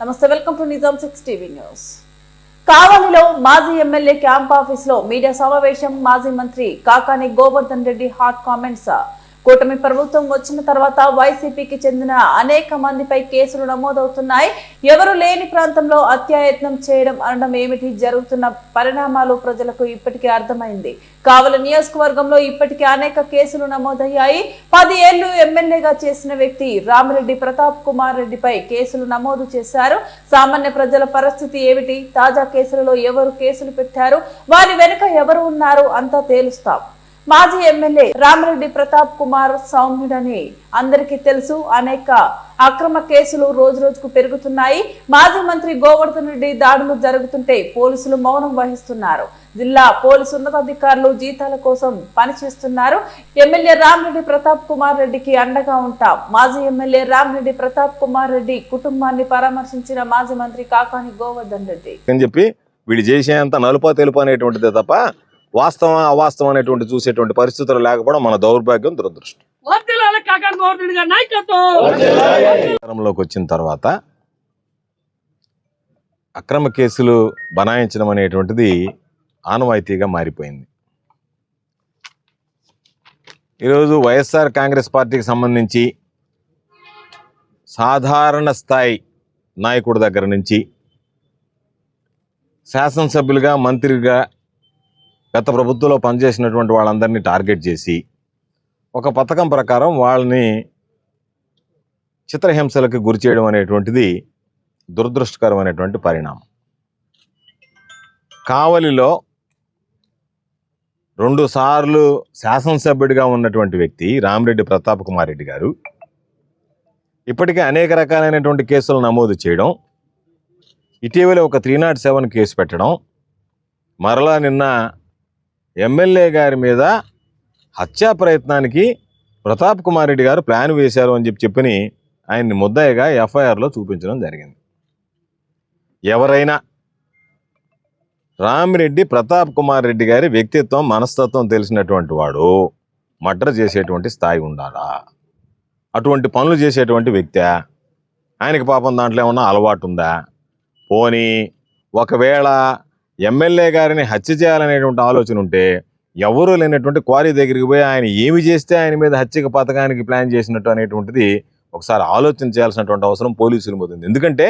నమస్తే welcome to Nizam six TV news. కావలిలో మాజీ ఎమ్మెల్యే క్యాంప్ ఆఫీస్లో మీడియా సమావేశం మాజీ మంత్రి కాకాని గోవర్ధన్ రెడ్డి హాట్ కామెంట్స్ కూటమి ప్రభుత్వం వచ్చిన తర్వాత వైసీపీకి చెందిన అనేక మందిపై కేసులు నమోదవుతున్నాయి. ఎవరు లేని ప్రాంతంలో అత్యాయత్నం చేయడం అనడం ఏమిటి? జరుగుతున్న పరిణామాలు ప్రజలకు ఇప్పటికే అర్థమైంది. కావల నియోజకవర్గంలో ఇప్పటికే అనేక కేసులు నమోదయ్యాయి. పది ఏళ్ళు ఎమ్మెల్యేగా చేసిన వ్యక్తి రామిరెడ్డి ప్రతాప్ కుమార్ రెడ్డిపై కేసులు నమోదు చేశారు. సామాన్య ప్రజల పరిస్థితి ఏమిటి? తాజా కేసులలో ఎవరు కేసులు పెట్టారు? వారి వెనుక ఎవరు ఉన్నారు? అంతా తేలుస్తాం. మాజీ ఎమ్మెల్యే రామిరెడ్డి ప్రతాప్ కుమార్ సౌమ్యుడని అందరికీ తెలుసు. అనేక అక్రమ కేసులు రోజు రోజుకు పెరుగుతున్నాయి. మాజీ మంత్రి గోవర్ధన్ రెడ్డి దాడులు జరుగుతుంటే పోలీసులు మౌనం వహిస్తున్నారు. జిల్లా పోలీసు ఉన్నతాధికారులు జీతాల కోసం పనిచేస్తున్నారు. ఎమ్మెల్యే రామిరెడ్డి ప్రతాప్ కుమార్ రెడ్డికి అండగా ఉంటాం మాజీ ఎమ్మెల్యే రామిరెడ్డి ప్రతాప్ కుమార్ రెడ్డి కుటుంబాన్ని పరామర్శించిన మాజీ మంత్రి కాకాని గోవర్ధన్ రెడ్డి. అని చెప్పి వీళ్ళు చేసేంత నలుపా తెలుపు అనేటువంటిదే తప్ప వాస్తవం అవాస్తవం అనేటువంటి చూసేటువంటి పరిస్థితులు లేకపోవడం మన దౌర్భాగ్యం దురదృష్టం. అధికారంలోకి వచ్చిన తర్వాత అక్రమ కేసులు బనాయించడం అనేటువంటిది ఆనవాయితీగా మారిపోయింది. ఈరోజు వైఎస్ఆర్ కాంగ్రెస్ పార్టీకి సంబంధించి సాధారణ స్థాయి నాయకుడి దగ్గర నుంచి శాసనసభ్యులుగా మంత్రిగా గత ప్రభుత్వంలో పనిచేసినటువంటి వాళ్ళందరినీ టార్గెట్ చేసి ఒక పథకం ప్రకారం వాళ్ళని చిత్రహింసలకు గురి చేయడం అనేటువంటిది దురదృష్టకరమైనటువంటి పరిణామం. కావలిలో రెండుసార్లు శాసనసభ్యుడిగా ఉన్నటువంటి వ్యక్తి రామిరెడ్డి ప్రతాప్ కుమార్ రెడ్డి గారు ఇప్పటికే అనేక రకాలైనటువంటి కేసులు నమోదు చేయడం ఇటీవల ఒక త్రీ నాట్ సెవెన్ కేసు పెట్టడం మరలా నిన్న ఎమ్మెల్యే గారి మీద హత్యా ప్రయత్నానికి ప్రతాప్ కుమార్ రెడ్డి గారు ప్లాన్ వేశారు అని చెప్పి చెప్పని ఆయన్ని ముద్దాయిగా ఎఫ్ఐఆర్లో చూపించడం జరిగింది. ఎవరైనా రామిరెడ్డి ప్రతాప్ కుమార్ రెడ్డి గారి వ్యక్తిత్వం మనస్తత్వం తెలిసినటువంటి వాడు మర్డర్ చేసేటువంటి స్థాయి ఉండాలా? అటువంటి పనులు చేసేటువంటి వ్యక్తి ఆయనకి పాపం దాంట్లో ఏమన్నా అలవాటు ఉందా? పోనీ ఒకవేళ ఎమ్మెల్యే గారిని హత్య చేయాలనేటువంటి ఆలోచన ఉంటే ఎవరు లేనటువంటి క్వారీ దగ్గరికి పోయి ఆయన ఏమి చేస్తే ఆయన మీద హత్యక పథకానికి ప్లాన్ చేసినట్టు అనేటువంటిది ఒకసారి ఆలోచన చేయాల్సినటువంటి అవసరం పోలీసుల మీద ఉంది. ఎందుకంటే